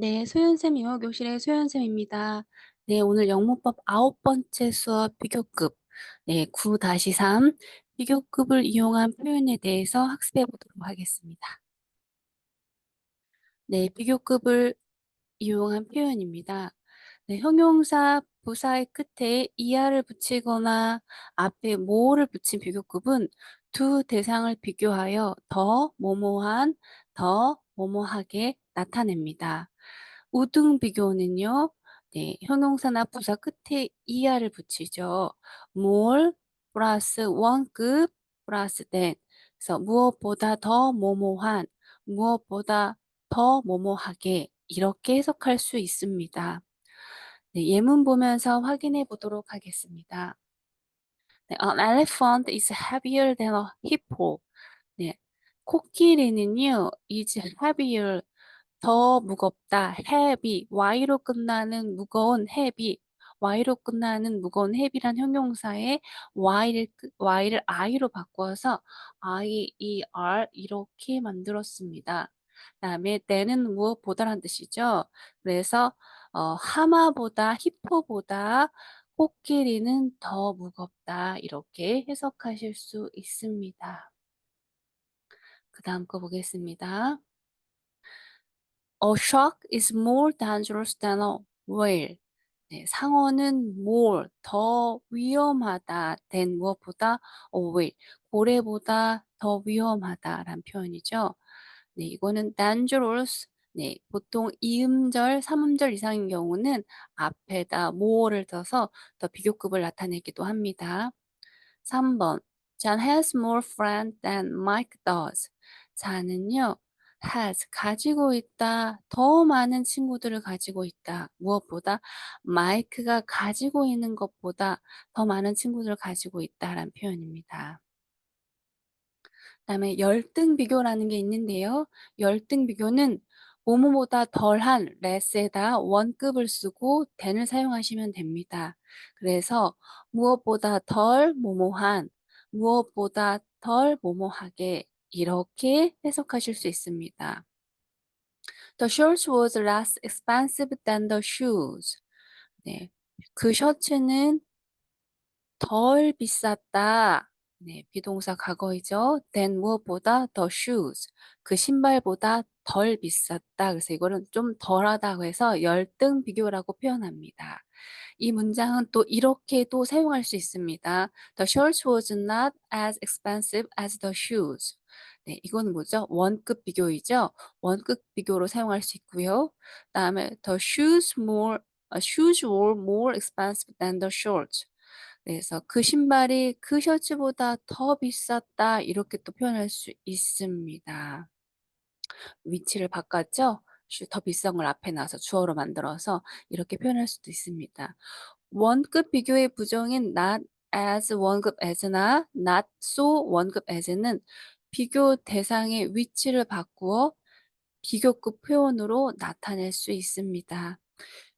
네, 소연쌤 영어교실의 소연쌤입니다. 네, 오늘 영문법 아홉 번째 수업 비교급, 네, 9-3 비교급을 이용한 표현에 대해서 학습해 보도록 하겠습니다. 네, 비교급을 이용한 표현입니다. 네, 형용사 부사의 끝에 이하를 붙이거나 앞에 모를 붙인 비교급은 두 대상을 비교하여 더 뭐뭐한, 더 뭐뭐하게 나타냅니다. 우등 비교는요. 네, 형용사나 부사 끝에 이하를 붙이죠. more 플러스 원급 플러스 than. 그래서 무엇보다 더 뭐뭐한, 무엇보다 더 뭐뭐하게 이렇게 해석할 수 있습니다. 네, 예문 보면서 확인해 보도록 하겠습니다. 네, An elephant is heavier than a hippo. 네, 코끼리는요, is heavier, 더 무겁다, heavy, y로 끝나는 무거운 heavy, y로 끝나는 무거운 heavy란 형용사에 y를, y를 i로 바꿔서 i, e, r 이렇게 만들었습니다. 다음에 때는 무엇보다란 뜻이죠. 그래서 어, 하마보다 히포보다 코끼리는 더 무겁다 이렇게 해석하실 수 있습니다. 그 다음 거 보겠습니다. A shark is more dangerous than a whale. 네, 상어는 more, 더 위험하다 than 무엇보다 a whale, 고래보다 더 위험하다라는 표현이죠. 네, 이거는 dangerous. 네, 보통 이음절, 삼음절 이상인 경우는 앞에다 more를 써서 더 비교급을 나타내기도 합니다. 3번. John has more friends than Mike does. 자는요, has, 가지고 있다, 더 많은 친구들을 가지고 있다. 무엇보다 마이크가 가지고 있는 것보다 더 많은 친구들을 가지고 있다라는 표현입니다. 그다음에 열등 비교라는 게 있는데요. 열등 비교는 뭐뭐보다 덜한 less에다 원급을 쓰고 than을 사용하시면 됩니다. 그래서 무엇보다 덜 뭐뭐한, 무엇보다 덜 뭐뭐하게 이렇게 해석하실 수 있습니다. The shirt was less expensive than the shoes. 네, 그 셔츠는 덜 비쌌다. 네, 비동사 과거이죠. than 무엇보다 the shoes. 그 신발보다 덜 비쌌다. 그래서 이거는 좀 덜하다고 해서 열등 비교라고 표현합니다. 이 문장은 또 이렇게도 사용할 수 있습니다. The shirt was not as expensive as the shoes. 네, 이거는 뭐죠? 원급 비교이죠. 원급 비교로 사용할 수 있고요. 다음에 the shoes more, uh, shoes were more expensive than the shorts. 그래서 그 신발이 그 셔츠보다 더 비쌌다 이렇게 또 표현할 수 있습니다. 위치를 바꿨죠? 더 비싼 걸 앞에 놔서 주어로 만들어서 이렇게 표현할 수도 있습니다. 원급 비교의 부정인 not as 원급 as나 not so 원급 as는 비교 대상의 위치를 바꾸어 비교급 표현으로 나타낼 수 있습니다.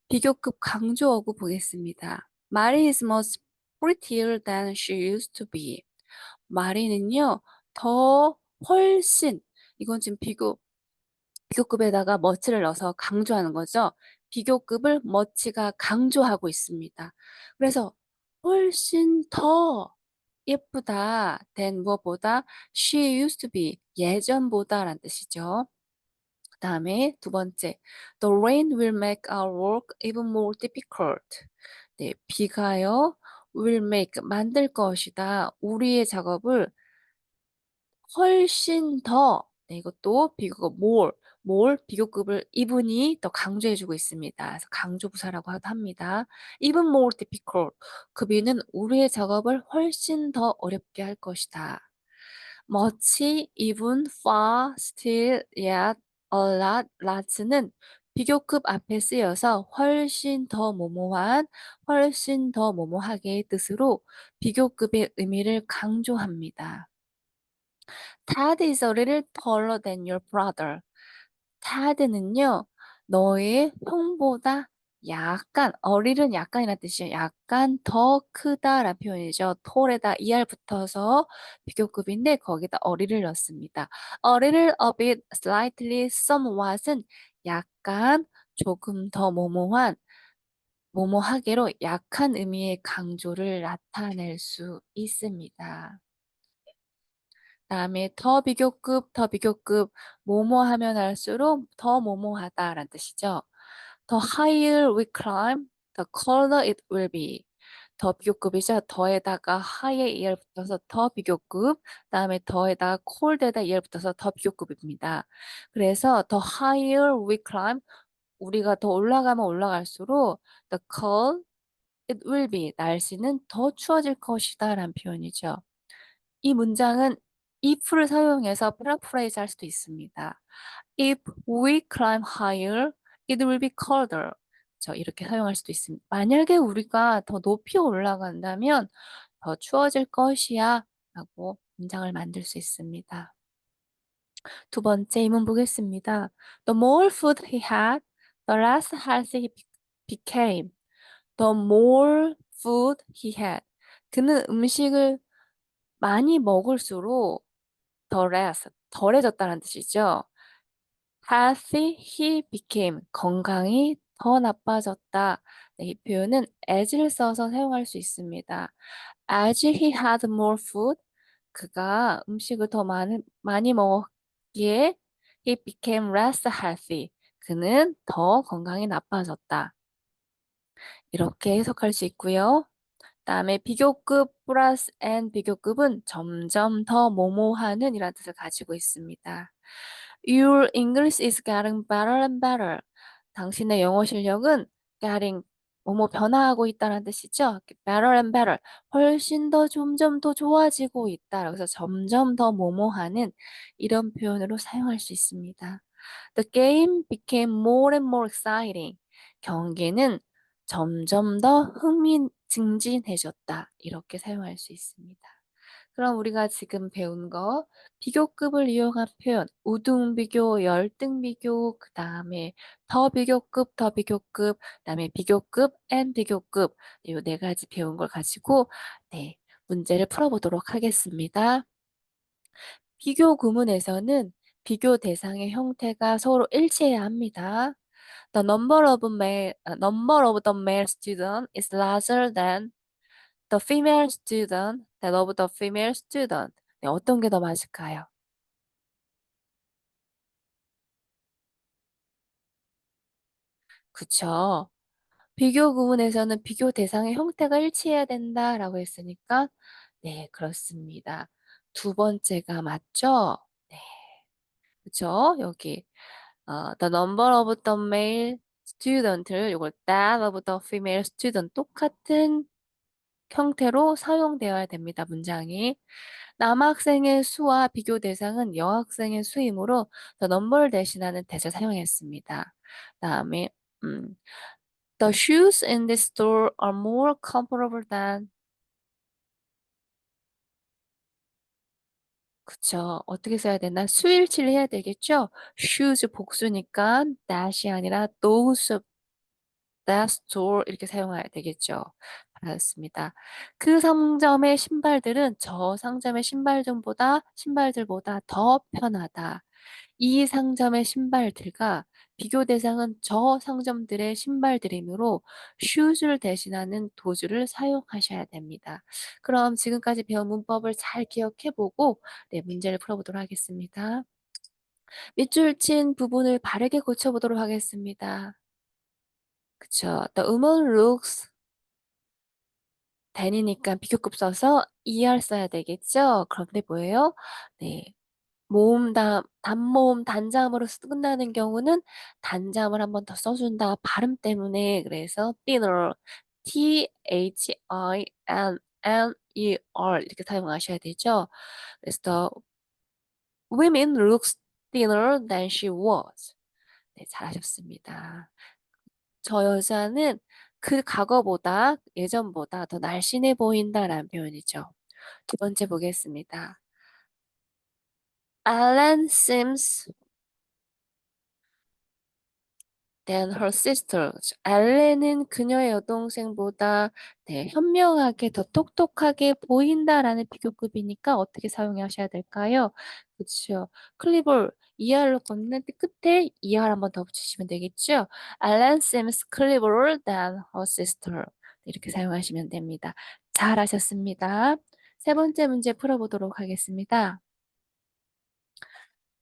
비교급 강조 어구 보겠습니다. Mary is much prettier than she used to be. 마리는요, 더 훨씬 이건 지금 비교 비교급에다가 much를 넣어서 강조하는 거죠. 비교급을 much가 강조하고 있습니다. 그래서 훨씬 더 예쁘다 than 무엇보다 she used to be 예전보다 라는 뜻이죠. 그 다음에 두 번째 The rain will make our work even more difficult. 네, 비가요 will make 만들 것이다. 우리의 작업을 훨씬 더 네, 이것도 비교급 more, more 비교급을 이분이 더 강조해주고 있습니다. 그래서 강조부사라고 합니다. even more difficult. 그 비는 우리의 작업을 훨씬 더 어렵게 할 것이다. much, even, far, still, yet, a lot, lots는 비교급 앞에 쓰여서 훨씬 더 뭐뭐한, 훨씬 더 뭐뭐하게의 뜻으로 비교급의 의미를 강조합니다. Tad is a little taller than your brother. Tad는요, 너의 형보다 약간, 어릴은 약간이라는 뜻이에요. 약간 더 크다라는 표현이죠. tall에다 er 붙어서 비교급인데 거기다 어리를 넣습니다. A little, a bit, slightly, somewhat은 약간, 조금 더 뭐뭐한, 뭐뭐하게로 약한 의미의 강조를 나타낼 수 있습니다. 다음에 더 비교급, 더 비교급, 뭐뭐 하면 할수록 더 뭐뭐하다라는 뜻이죠. The higher we climb, the colder it will be. 더 비교급이죠. 더에다가 high에 er 붙어서 더 비교급, 다음에 더에다가 cold에다 er 붙어서 더 비교급입니다. 그래서 the higher we climb, 우리가 더 올라가면 올라갈수록 the cold it will be, 날씨는 더 추워질 것이다 라는 표현이죠. 이 문장은 if를 사용해서 paraphrase 할 수도 있습니다. If we climb higher, it will be colder. 저 이렇게 사용할 수도 있습니다. 만약에 우리가 더 높이 올라간다면 더 추워질 것이야 라고 문장을 만들 수 있습니다. 두 번째 이문 보겠습니다. The more food he had, the less healthy he became. The more food he had. 그는 음식을 많이 먹을수록 더 less, 덜해졌다는 뜻이죠. healthy he became, 건강이 더 나빠졌다. 네, 이 표현은 as를 써서 사용할 수 있습니다. as he had more food, 그가 음식을 더 많이, 많이 먹었기에 he became less healthy. 그는 더 건강이 나빠졌다. 이렇게 해석할 수 있고요. 다음에 비교급 플러스 and 비교급은 점점 더 뭐뭐하는 이라는 뜻을 가지고 있습니다. Your English is getting better and better. 당신의 영어 실력은 getting 뭐뭐 변화하고 있다는 뜻이죠. better and better. 훨씬 더 점점 더 좋아지고 있다. 그래서 점점 더 뭐뭐하는 이런 표현으로 사용할 수 있습니다. The game became more and more exciting. 경기는 점점 더 흥미 진진해졌다. 이렇게 사용할 수 있습니다. 그럼 우리가 지금 배운 거 비교급을 이용한 표현 우등 비교, 열등 비교, 그 다음에 더 비교급, 더 비교급, 그 다음에 비교급, and 비교급 이 네 가지 배운 걸 가지고 네 문제를 풀어보도록 하겠습니다. 비교 구문에서는 비교 대상의 형태가 서로 일치해야 합니다. The number of male, number of the male student is larger than the female student that of the female student. 네, 어떤 게 더 맞을까요? 그쵸. 비교 구문에서는 비교 대상의 형태가 일치해야 된다라고 했으니까 네, 그렇습니다. 두 번째가 맞죠? 네. 그쵸? 여기 어, the number of the male student를 이걸 that of the female student 똑같은 형태로 사용되어야 됩니다. 문장이. 남학생의 수와 비교 대상은 여학생의 수이므로 the number를 대신하는 that을 사용했습니다. 다음에 음, The shoes in this store are more comfortable than 그쵸. 어떻게 써야 되나? 수일치를 해야 되겠죠? shoes 복수니까 that이 아니라 those that store 이렇게 사용해야 되겠죠. 알았습니다. 그 상점의 신발들은 저 상점의 신발들보다 신발들보다 더 편하다. 이 상점의 신발들과 비교 대상은 저 상점들의 신발들이므로 shoes를 대신하는 도주를 사용하셔야 됩니다. 그럼 지금까지 배운 문법을 잘 기억해 보고 네, 문제를 풀어보도록 하겠습니다. 밑줄 친 부분을 바르게 고쳐보도록 하겠습니다. 그쵸. The woman looks than이니까 비교급 써서 er 써야 되겠죠? 그런데 뭐예요? 네. 모음 다 단모음 단자음으로 쓰 끝나는 경우는 단자음을 한 번 더 써준다. 발음 때문에 그래서 thinner T-H-I-N-N-E-R 이렇게 사용하셔야 되죠. 그래서 the women looks thinner than she was. 네, 잘하셨습니다. 저 여자는 그 과거보다 예전보다 더 날씬해 보인다라는 표현이죠. 두 번째 보겠습니다. Alan seems than her sister. 알렌은 그녀의 여동생보다 네, 현명하게 더 똑똑하게 보인다라는 비교급이니까 어떻게 사용하셔야 될까요? 그렇죠. 클리볼 ER로 걷는데 끝에 ER 한번 더 붙이시면 되겠죠. Alan seems cleverer than her sister. 이렇게 사용하시면 됩니다. 잘하셨습니다. 세 번째 문제 풀어보도록 하겠습니다.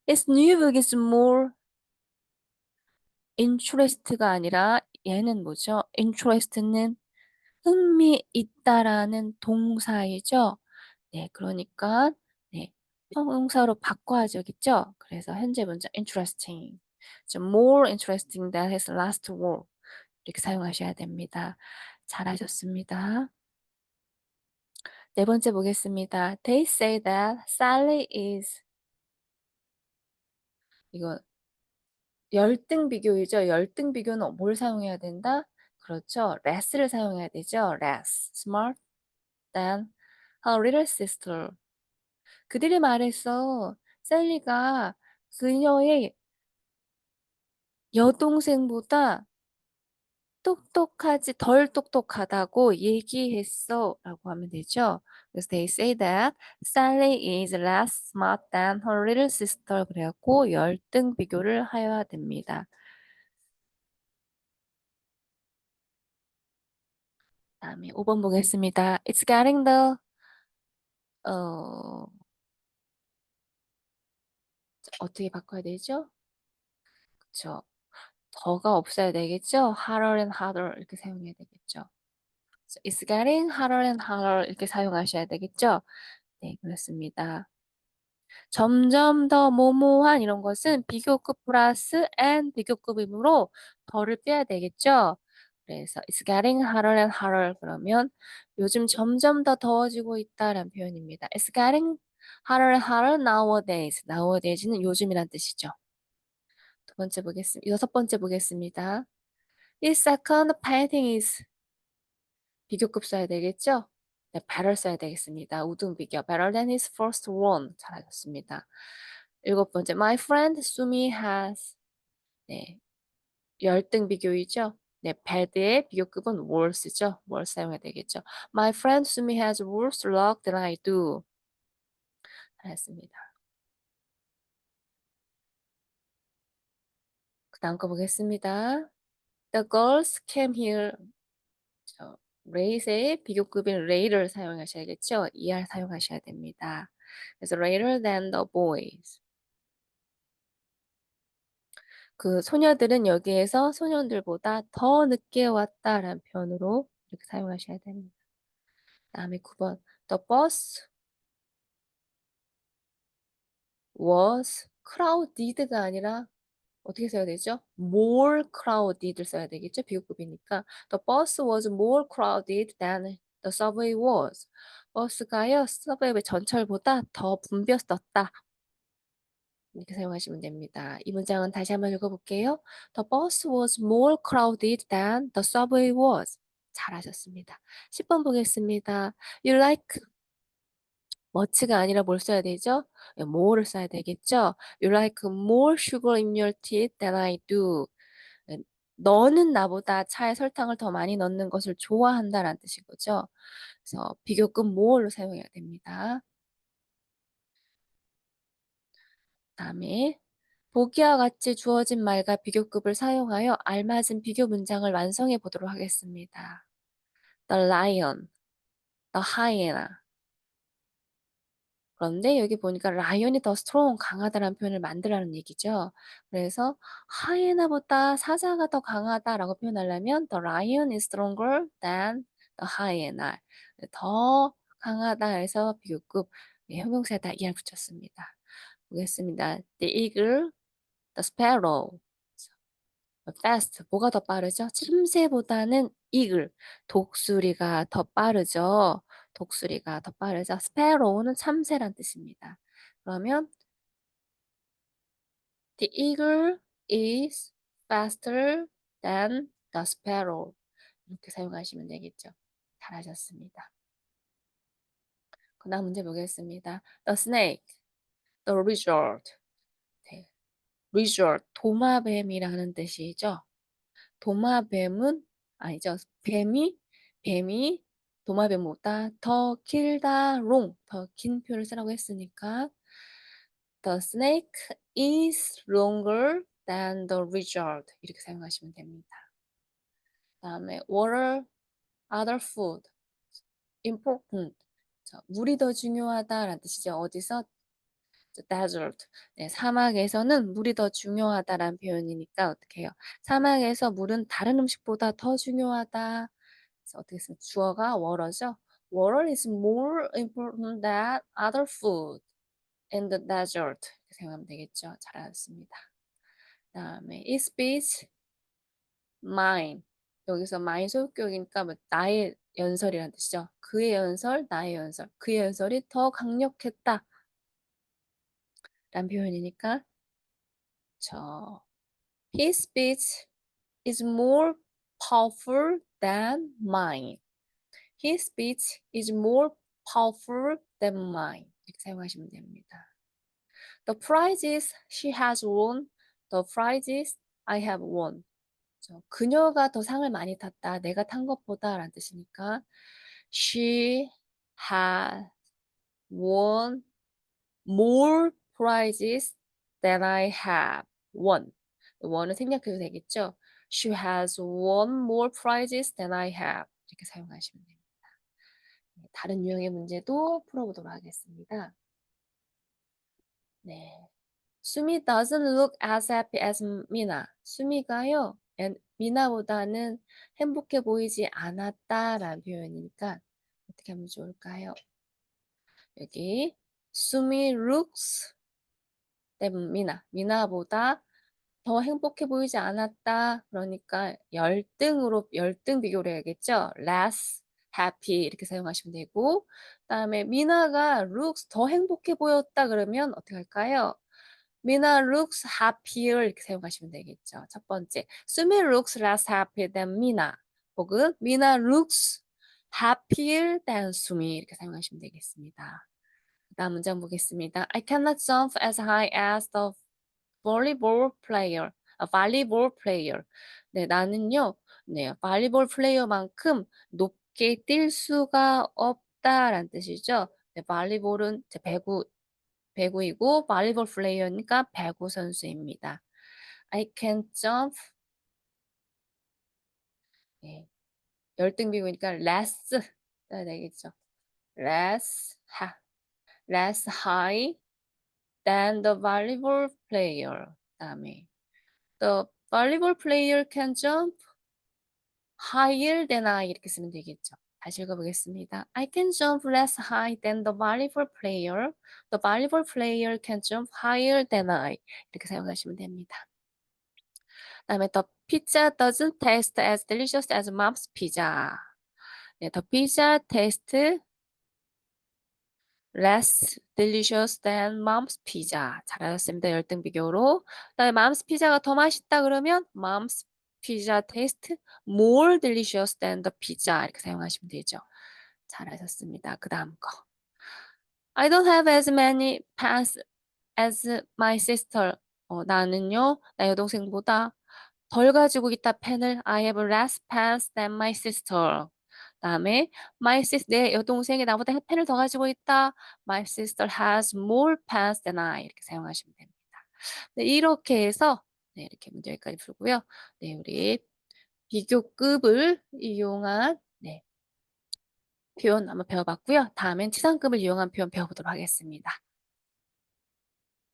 His new book is more interest가 아니라 얘는 뭐죠? interest는 흥미 있다라는 동사이죠. 네, 그러니까 네, 형용사로 바꿔야겠죠. 그래서 현재 문장 interesting. more interesting than his last work. 이렇게 사용하셔야 됩니다. 잘하셨습니다. 네 번째 보겠습니다. They say that Sally is 이거 열등 비교이죠. 열등 비교는 뭘 사용해야 된다? 그렇죠. less를 사용해야 되죠. less smart than her little sister. 그들이 말했어. 셀리가 그녀의 여동생보다 똑똑하지 덜 똑똑하다고 얘기했어 라고 하면 되죠. 그래서 they say that Sally is less smart than her little sister 그래갖고 열등 비교를 하여야 됩니다. 다음에 5번 보겠습니다. It's getting the 어 어떻게 바꿔야 되죠? 그쵸. 더가 없어야 되겠죠? harder and harder 이렇게 사용해야 되겠죠. It's getting harder and harder 이렇게 사용하셔야 되겠죠? 네, 그렇습니다. 점점 더 모모한 이런 것은 비교급 플러스 and 비교급이므로 더를 빼야 되겠죠? 그래서 it's getting hotter and hotter 그러면 요즘 점점 더 더워지고 있다라는 표현입니다. It's getting hotter and hotter nowadays. nowadays는 요즘이란 뜻이죠. 두 번째 보겠습니다. 여섯 번째 보겠습니다. His second painting is 비교급 써야 되겠죠? 네, better 써야 되겠습니다. 우등 비교. better than his first one. 잘하셨습니다. 일곱 번째, my friend Sumi has 네, 열등 비교이죠? 네, bad의 비교급은 worse죠. worse 사용해야 되겠죠. My friend Sumi has worse luck than I do. 잘했습니다. 다음 거 보겠습니다. The girls came here. 저, rate의 비교급인 rate를 사용하셔야겠죠. er 사용하셔야 됩니다. 그래서 later than the boys. 그 소녀들은 여기에서 소년들보다 더 늦게 왔다라는 표현으로 이렇게 사용하셔야 됩니다. 다음에 9번 The bus was crowded가 아니라 어떻게 써야 되죠? more crowded 써야 되겠죠? 비교급이니까 The bus was more crowded than the subway was. 버스가요, 서브웨이 전철보다 더 붐볐었다. 이렇게 사용하시면 됩니다. 이 문장은 다시 한번 읽어볼게요. The bus was more crowded than the subway was. 잘하셨습니다. 10번 보겠습니다. You like much가 아니라 뭘 써야 되죠? more를 써야 되겠죠? You like more sugar in your tea than I do. 너는 나보다 차에 설탕을 더 많이 넣는 것을 좋아한다라는 뜻인 거죠. 그래서 비교급 more로 사용해야 됩니다. 다음에 보기와 같이 주어진 말과 비교급을 사용하여 알맞은 비교 문장을 완성해 보도록 하겠습니다. The lion, the hyena. 그런데 여기 보니까 라이언이 더 strong, 강하다라는 표현을 만들라는 얘기죠. 그래서 하이에나보다 사자가 더 강하다라고 표현하려면 the lion is stronger than the hyena. 더 강하다 해서 비교급 네, 형용사에다 er 붙였습니다. 보겠습니다. The eagle, the sparrow. fast 뭐가 더 빠르죠? 참새보다는 eagle 독수리가 더 빠르죠. 독수리가 더 빠르죠. sparrow는 참새란 뜻입니다. 그러면 the eagle is faster than the sparrow 이렇게 사용하시면 되겠죠. 잘하셨습니다. 그 다음 문제 보겠습니다. The snake, the lizard, 네. lizard, 도마뱀이라는 뜻이죠. 도마뱀은 아니죠. 뱀이 뱀이 도마뱀보다 더 길다롱 더긴 표를 쓰라고 했으니까 The snake is longer than the lizard 이렇게 사용하시면 됩니다. 다음에 water, other food, important. 자, 물이 더 중요하다라는 뜻이죠. 어디서? desert. 네, 사막에서는 물이 더 중요하다라는 표현이니까 어떻게 해요? 사막에서 물은 다른 음식보다 더 중요하다. 어떻게 쓰면 주어가 water죠. Water is more important than other food in the desert. 이렇게 생각하면 되겠죠. 잘 알았습니다. 다음에 is speech mine. 여기서 mine 소유격이니까 뭐 나의 연설이라는 뜻이죠. 그의 연설, 나의 연설. 그의 연설이 더 강력했다. 라는 표현이니까 저 His speech is more powerful than mine. His speech is more powerful than mine. 이렇게 사용하시면 됩니다. The prizes she has won, the prizes I have won. 저 그녀가 더 상을 많이 탔다. 내가 탄 것보다 라는 뜻이니까 she has won more prizes than I have won. won은 생략해도 되겠죠? She has won more prizes than I have. 이렇게 사용하시면 됩니다. 네, 다른 유형의 문제도 풀어보도록 하겠습니다. 네. 수미 doesn't look as happy as 미나. 수미가요, 미나보다는 행복해 보이지 않았다라는 표현이니까 어떻게 하면 좋을까요? 여기 수미 looks than 미나. 미나보다 더 행복해 보이지 않았다. 그러니까 열등으로 열등 비교를 해야겠죠. less happy 이렇게 사용하시면 되고 그다음에 미나가 looks 더 행복해 보였다 그러면 어떻게 할까요? 미나 looks happier 이렇게 사용하시면 되겠죠. 첫 번째, 수미 looks less happy than 미나 혹은 미나 looks happier than 수미 이렇게 사용하시면 되겠습니다. 다음 문장 보겠습니다. I cannot jump as high as the volleyball player. 아, volleyball player. 네, 나는요. 네, volleyball 플레이어만큼 높게 뛸 수가 없다라는 뜻이죠. 네, volleyball은 배구 배구이고 volleyball 플레이어니까 배구 선수입니다. I can jump. 네. 열등 비구니까 less 되겠죠. less ha, less high than the volleyball player. 다음에 the volleyball player can jump higher than I 이렇게 쓰면 되겠죠. 다시 읽어보겠습니다. I can jump less high than the volleyball player. The volleyball player can jump higher than I. 이렇게 사용하시면 됩니다. 다음에 the pizza doesn't taste as delicious as mom's pizza. 네, the pizza tastes less delicious than mom's pizza. 잘하셨습니다. 열등 비교로. 그다음에 mom's pizza가 더 맛있다 그러면 mom's pizza tastes more delicious than the pizza. 이렇게 사용하시면 되죠. 잘하셨습니다. 그 다음 거. I don't have as many pants as my sister. 어, 나는요, 나 여동생보다 덜 가지고 있다 펜을 I have less pants than my sister. 다음에 my sister 내 여동생이 나보다 펜을 더 가지고 있다. My sister has more pens than I 이렇게 사용하시면 됩니다. 네, 이렇게 해서 네, 이렇게 문제 여기까지 풀고요. 네, 우리 비교급을 이용한 네, 표현 한번 배워봤고요. 다음엔 치상급을 이용한 표현 배워보도록 하겠습니다.